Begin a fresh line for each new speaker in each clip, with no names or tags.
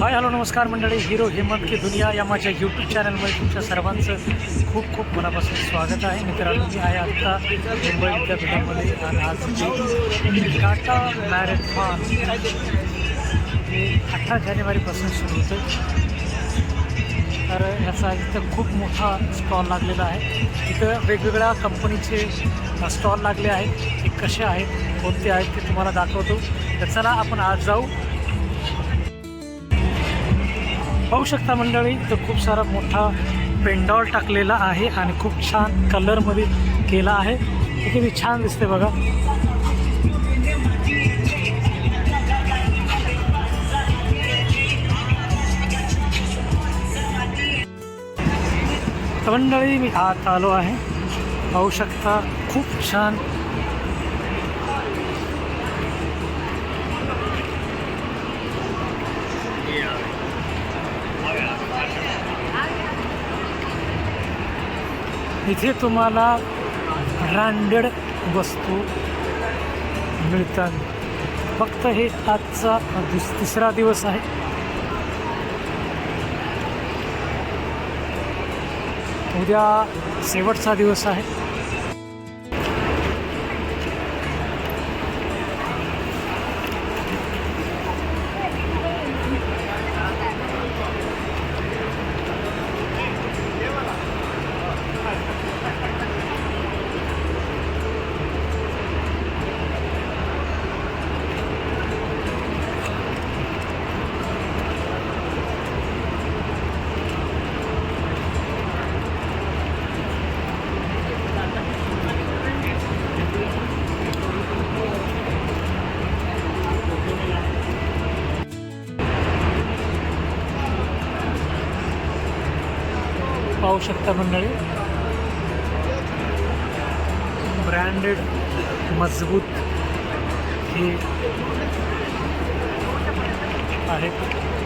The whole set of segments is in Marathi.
हाय हॅलो नमस्कार मंडळी. हिरो हेमंत की दुनिया या माझ्या यूट्यूब चॅनलमध्ये तुमच्या सर्वांचं खूप खूप मनापासून स्वागत आहे. मित्रांनो मी आहे आत्ता मुंबई विद्यापीठामध्ये आणि आज टाटा मॅरेथॉन हे अठरा जानेवारीपासून सुरू होतं. तर ह्याचा इथं खूप मोठा स्टॉल लागलेला आहे. इथं वेगवेगळ्या कंपनीचे स्टॉल लागले आहेत. ते कसे आहेत कोणते आहेत ते तुम्हाला दाखवतो. तर चला आपण आज जाऊ. पाहू शकता मंडळी तर खूप सारा मोठा पेंडॉल टाकलेला आहे आणि खूप छान कलरमध्ये केला आहे. हे किती छान दिसते बघा. तर मंडळी मी आत आलो आहे. पाहू शकता खूप छान इथे तुम्हाला ब्रँडेड वस्तू मिळतात. फक्त हे आजचा दुस तिसरा दिवस आहे. उद्या शेवटचा दिवस आहे. पाहू शकता मंडळी. ब्रँडेड मजबूत हे आहेत.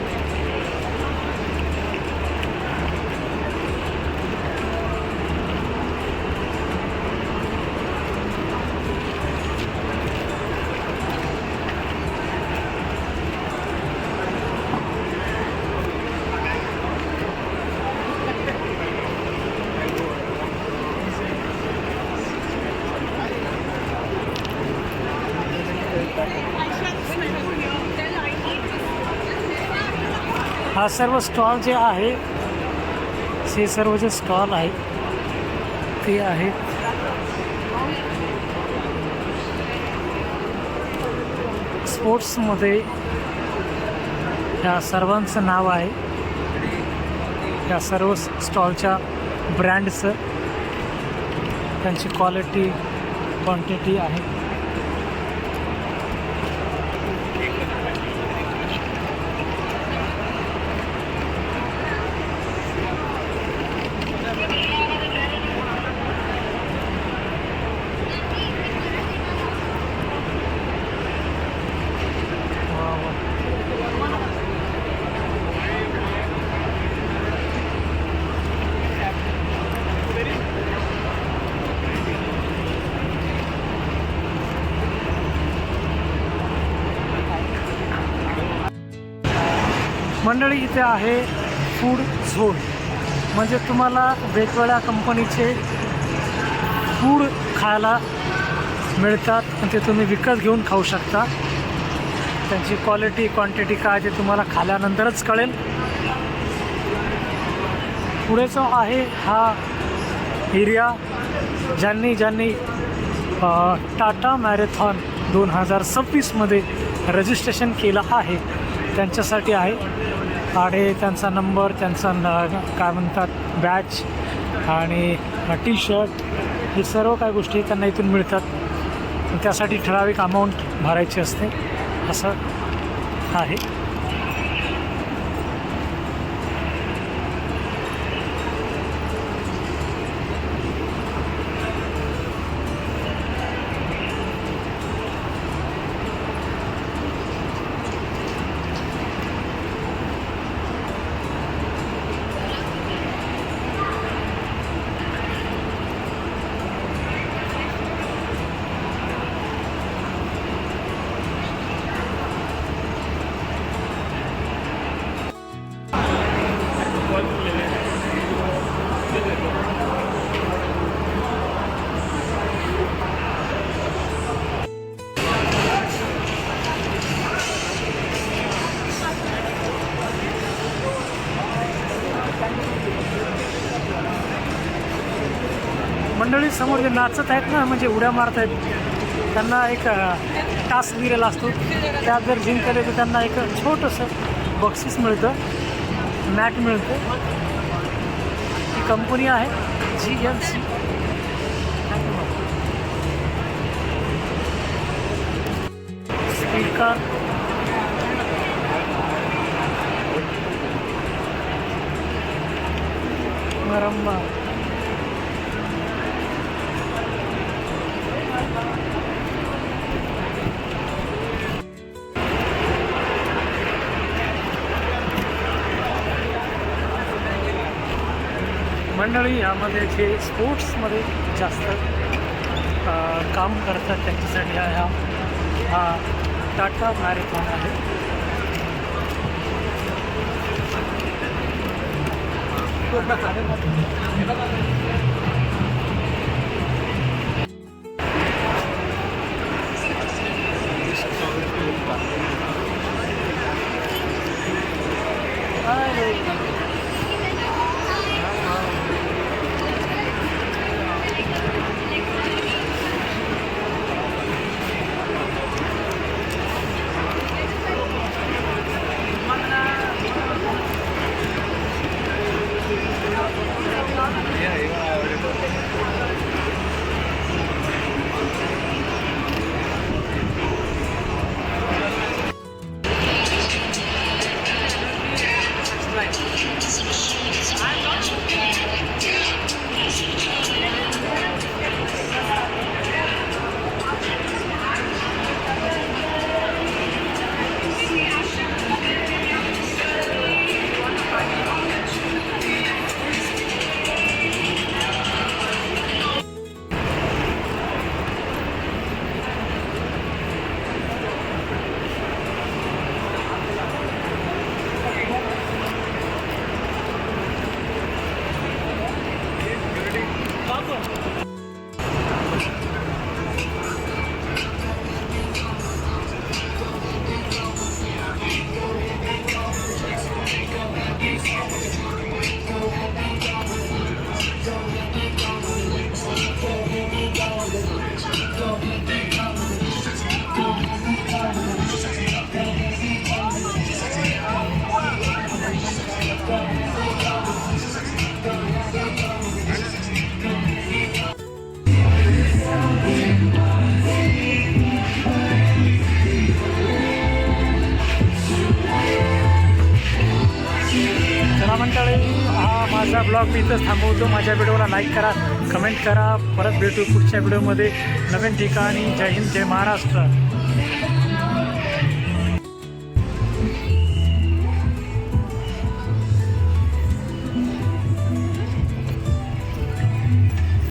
हा सर्व स्टॉल जे आहे हे सर्व जे स्टॉल आहे ते आहे. स्पोर्ट्समध्ये या सर्वांचं नाव आहे. या सर्व स्टॉलच्या ब्रँडचं. त्यांची क्वालिटी क्वांटिटी आहे. मंडळी इथे आहे फूड झोन म्हणजे तुम्हाला वेगवेगळ्या कंपनीचे फूड खायला मिळतात. आणि ते तुम्ही विकत घेऊन खाऊ शकता. त्यांची क्वालिटी क्वांटिटी काय ते तुम्हाला खाल्यानंतरच कळेल. पुढे जो आहे हा एरिया ज्यांनी ज्यांनी टाटा मॅरेथॉन दोन हजार सव्वीसमध्ये रजिस्ट्रेशन केलं आहे. त्यांच्यासाठी आहे. आणि त्यांचा नंबर त्यांचा न काय म्हणतात बॅच आणि टी शर्ट हे सर्व काय गोष्टी त्यांना इथून मिळतात. त्यासाठी ठराविक अमाऊंट भरायची असते. असं आहे. समोर जे नाचत आहेत ना म्हणजे उड्या मारत आहेत त्यांना एक टास्क दिलेला असतो. त्यात जर जिंकले तर त्यांना एक छोटंसं बक्षीस मिळतं मॅट मिळतं. ही कंपनी आहे जी एम सी. स्पीकर मरम्मा मंडळी यामध्ये जे स्पोर्ट्समध्ये जास्त काम करतात त्यांच्यासाठी हा हा हा टाटा मॅरेथॉन आहे अरे. ब्लॉग मी इथंच थांबवतो. माझ्या व्हिडिओला लाईक करा कमेंट करा. परत भेटू पुढच्या व्हिडिओमध्ये. नवीन ठिकाणी. जय हिंद जय महाराष्ट्र.